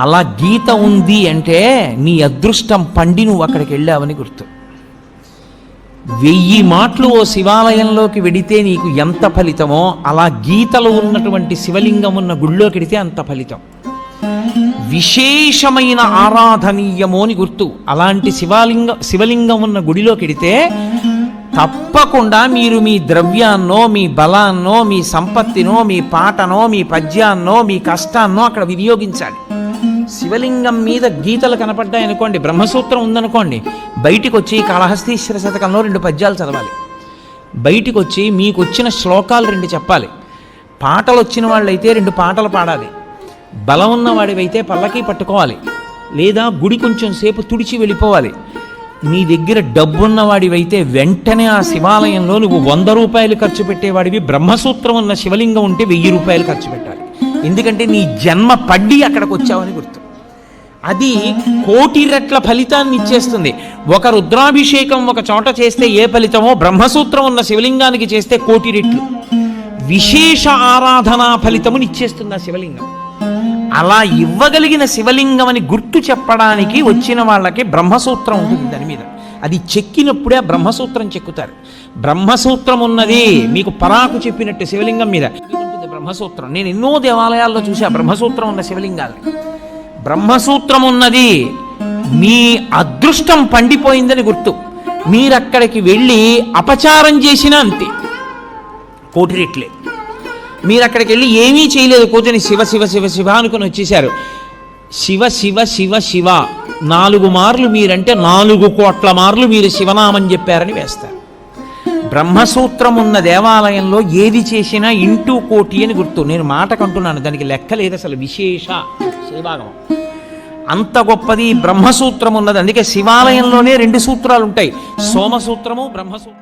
అలా గీత ఉంది అంటే నీ అదృష్టం పండి నువ్వు అక్కడికి వెళ్ళావని గుర్తు. వెయ్యి మాటలు ఓ శివాలయంలోకి వెడితే నీకు ఎంత ఫలితమో అలా గీతలు ఉన్నటువంటి శివలింగం ఉన్న గుళ్ళోకి వెడితే అంత ఫలితం. విశేషమైన ఆరాధనీయము అని గుర్తు. అలాంటి శివలింగ శివలింగం ఉన్న గుడిలోకి వెడితే తప్పకుండా మీరు మీ ద్రవ్యాన్నో మీ బలాన్నో మీ సంపత్తినో మీ పాటనో మీ పద్యాన్నో మీ కష్టాన్నో అక్కడ వినియోగించాలి. శివలింగం మీద గీతలు కనపడ్డాయనుకోండి బ్రహ్మసూత్రం ఉందనుకోండి బయటికి వచ్చి కాళహస్తీశ్వర శతకంలో రెండు పద్యాలు చదవాలి. బయటికి వచ్చి మీకు వచ్చిన శ్లోకాలు రెండు చెప్పాలి. పాటలు వచ్చిన వాళ్ళైతే రెండు పాటలు పాడాలి. బలం ఉన్నవాడివైతే పల్లకి పట్టుకోవాలి. లేదా గుడి కొంచెం సేపు తుడిచి వెళ్ళిపోవాలి. నీ దగ్గర డబ్బున్నవాడివైతే వెంటనే ఆ శివాలయంలో నువ్వు వంద రూపాయలు ఖర్చు పెట్టేవాడివి. బ్రహ్మసూత్రం ఉన్న శివలింగం ఉంటే వెయ్యి రూపాయలు ఖర్చు పెట్టాలి. ఎందుకంటే నీ జన్మ పడ్డి అక్కడికి వచ్చావని గుర్తు. అది కోటి రెట్ల ఫలితాన్ని ఇచ్చేస్తుంది. ఒక రుద్రాభిషేకం ఒక చోట చేస్తే ఏ ఫలితమో బ్రహ్మసూత్రం ఉన్న శివలింగానికి చేస్తే కోటి రెట్లు. విశేష ఆరాధనా ఫలితముని ఇచ్చేస్తుంది ఆ శివలింగం. అలా ఇవ్వగలిగిన శివలింగం అని గుర్తు చెప్పడానికి వచ్చిన వాళ్ళకి బ్రహ్మసూత్రం ఉంటుంది దాని మీద. అది చెక్కినప్పుడే ఆ బ్రహ్మసూత్రం చెక్కుతారు. బ్రహ్మసూత్రం ఉన్నది మీకు పరాకు చెప్పినట్టు శివలింగం మీద. బ్రహ్మసూత్రం. నేను ఎన్నో దేవాలయాల్లో చూసా బ్రహ్మసూత్రం ఉన్న శివలింగాలు. బ్రహ్మసూత్రం ఉన్నది మీ అదృష్టం పండిపోయిందని గుర్తు. మీరక్కడికి వెళ్ళి అపచారం చేసినా అంతే. కోటి రెట్లే. మీరు అక్కడికి వెళ్ళి ఏమీ చేయలేదు. కూర్చొని శివ శివ శివ శివ అనుకుని వచ్చేసారు శివ శివ శివ శివ నాలుగు మార్లు మీరంటే నాలుగు కోట్ల మార్లు మీరు శివనామని చెప్పారని వేస్తారు. బ్రహ్మసూత్రం ఉన్న దేవాలయంలో ఏది చేసినా ఇంటూ కోటి అని గుర్తు. నేను మాటకంటున్నాను దానికి లెక్క లేదు అసలు విశేష శివభాగం అంత గొప్పది బ్రహ్మసూత్రం ఉన్నది అందుకే శివాలయంలోనే రెండు సూత్రాలు ఉంటాయి సోమసూత్రము బ్రహ్మసూత్రం